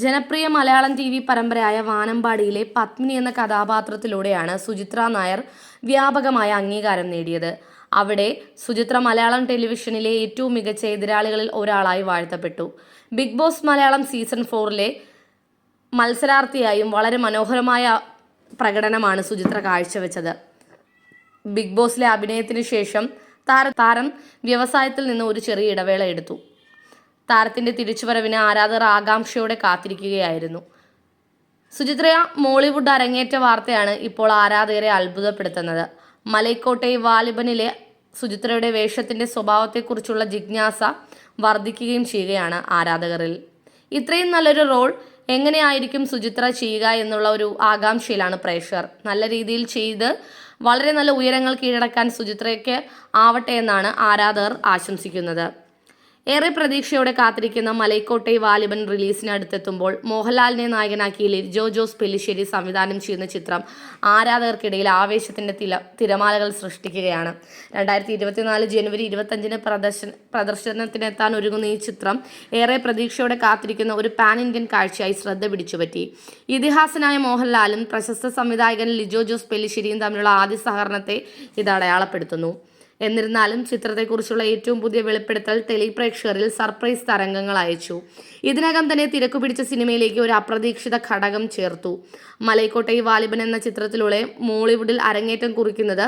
ജനപ്രിയ Malayalam T V പരമ്പരയായ വാനമ്പാടിയിലെ പത്മിനി എന്ന കഥാപാത്രത്തിലൂടെയാണ് സുചിത്ര നായർ വ്യാപകമായ അംഗീകാരം നേടിയത്. അവിടെ സുചിത്ര മലയാളം ടെലിവിഷനിലെ ഏറ്റവും മികച്ച എതിരാളികളിൽ ഒരാളായി വാഴ്ത്തപ്പെട്ടു. ബിഗ് ബോസ് മലയാളം സീസൺ ഫോറിലെ മത്സരാർത്ഥിയായും വളരെ മനോഹരമായ പ്രകടനമാണ് സുചിത്ര കാഴ്ചവെച്ചത്. ബിഗ് ബോസിലെ അഭിനയത്തിന് ശേഷം താര താരം വ്യവസായത്തിൽ നിന്ന് ഒരു ചെറിയ ഇടവേള എടുത്തു. താരത്തിന്റെ തിരിച്ചുവരവിന് ആരാധകർ ആകാംക്ഷയോടെ കാത്തിരിക്കുകയായിരുന്നു. സുചിത്ര മോളിവുഡ് അരങ്ങേറ്റ വാർത്തയാണ് ഇപ്പോൾ ആരാധകരെ അത്ഭുതപ്പെടുത്തുന്നത്. മലൈക്കോട്ടെ വാലിബനിലെ സുചിത്രയുടെ വേഷത്തിന്റെ സ്വഭാവത്തെക്കുറിച്ചുള്ള ജിജ്ഞാസ വർദ്ധിക്കുകയും ചെയ്യുകയാണ് ആരാധകരിൽ. ഇത്രയും നല്ലൊരു റോൾ എങ്ങനെയായിരിക്കും സുചിത്ര ചെയ്യുക എന്നുള്ള ഒരു ആകാംക്ഷയിലാണ് പ്രേക്ഷകർ. നല്ല രീതിയിൽ ചെയ്ത് വളരെ നല്ല ഉയരങ്ങൾ കീഴടക്കാൻ സുചിത്രയ്ക്ക് ആവട്ടെ എന്നാണ് ആരാധകർ ആശംസിക്കുന്നത്. ഏറെ പ്രതീക്ഷയോടെ കാത്തിരിക്കുന്ന മലൈക്കോട്ടെ വാലിബൻ റിലീസിന് അടുത്തെത്തുമ്പോൾ മോഹൻലാലിനെ നായകനാക്കി ലിജോ ജോസ് പെല്ലിശ്ശേരി സംവിധാനം ചെയ്യുന്ന ചിത്രം ആരാധകർക്കിടയിൽ ആവേശത്തിന്റെ തില തിരമാലകൾ സൃഷ്ടിക്കുകയാണ്. രണ്ടായിരത്തി ഇരുപത്തിനാല് ജനുവരി ഇരുപത്തഞ്ചിന് പ്രദർശന പ്രദർശനത്തിനെത്താൻ ഒരുങ്ങുന്ന ഈ ചിത്രം ഏറെ പ്രതീക്ഷയോടെ കാത്തിരിക്കുന്ന ഒരു പാൻ ഇന്ത്യൻ കാഴ്ചയായി ശ്രദ്ധ പിടിച്ചുപറ്റി. ഇതിഹാസനായ മോഹൻലാലും പ്രശസ്ത സംവിധായകൻ ലിജോ ജോസ് പെല്ലിശ്ശേരിയും തമ്മിലുള്ള ആദ്യ സഹകരണത്തെ ഇത് അടയാളപ്പെടുത്തുന്നു. എന്നിരുന്നാലും ചിത്രത്തെക്കുറിച്ചുള്ള ഏറ്റവും പുതിയ വെളിപ്പെടുത്തൽ ടെലിപ്രേക്ഷകരിൽ സർപ്രൈസ് തരംഗങ്ങൾ അയച്ചു. ഇതിനകം തന്നെ തിരക്കു പിടിച്ച സിനിമയിലേക്ക് ഒരു അപ്രതീക്ഷിത ഘടകം ചേർത്തു. മലൈക്കോട്ടൈ വാലിബൻ എന്ന ചിത്രത്തിലൂടെ മോളിവുഡിൽ അരങ്ങേറ്റം കുറിക്കുന്നത്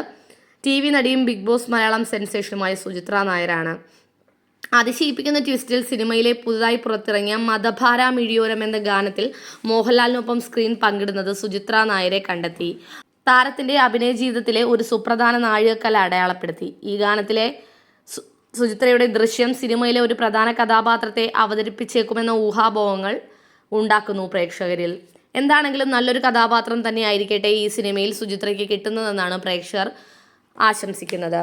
ടി വി നടിയും ബിഗ് ബോസ് മലയാളം സെൻസേഷനുമായ സുചിത്ര നായരാണ്. അതിശയിപ്പിക്കുന്ന ട്വിസ്റ്റിൽ സിനിമയിലെ പുതുതായി പുറത്തിറങ്ങിയ മതഭാര മിഴിയോരം എന്ന ഗാനത്തിൽ മോഹൻലാലിനൊപ്പം സ്ക്രീൻ പങ്കിടുന്നത് സുചിത്ര നായരെ കണ്ടെത്തി. താരത്തിന്റെ അഭിനയ ജീവിതത്തിലെ ഒരു സുപ്രധാന നാഴികക്കല അടയാളപ്പെടുത്തി. ഈ ഗാനത്തിലെ സുചിത്രയുടെ ദൃശ്യം സിനിമയിലെ ഒരു പ്രധാന കഥാപാത്രത്തെ അവതരിപ്പിച്ചേക്കുമെന്ന ഊഹാഭോഹങ്ങൾ ഉണ്ടാക്കുന്നു പ്രേക്ഷകരിൽ. എന്താണെങ്കിലും നല്ലൊരു കഥാപാത്രം തന്നെ ആയിരിക്കട്ടെ ഈ സിനിമയിൽ സുചിത്രയ്ക്ക് കിട്ടുന്നതെന്നാണ് പ്രേക്ഷകർ ആശംസിക്കുന്നത്.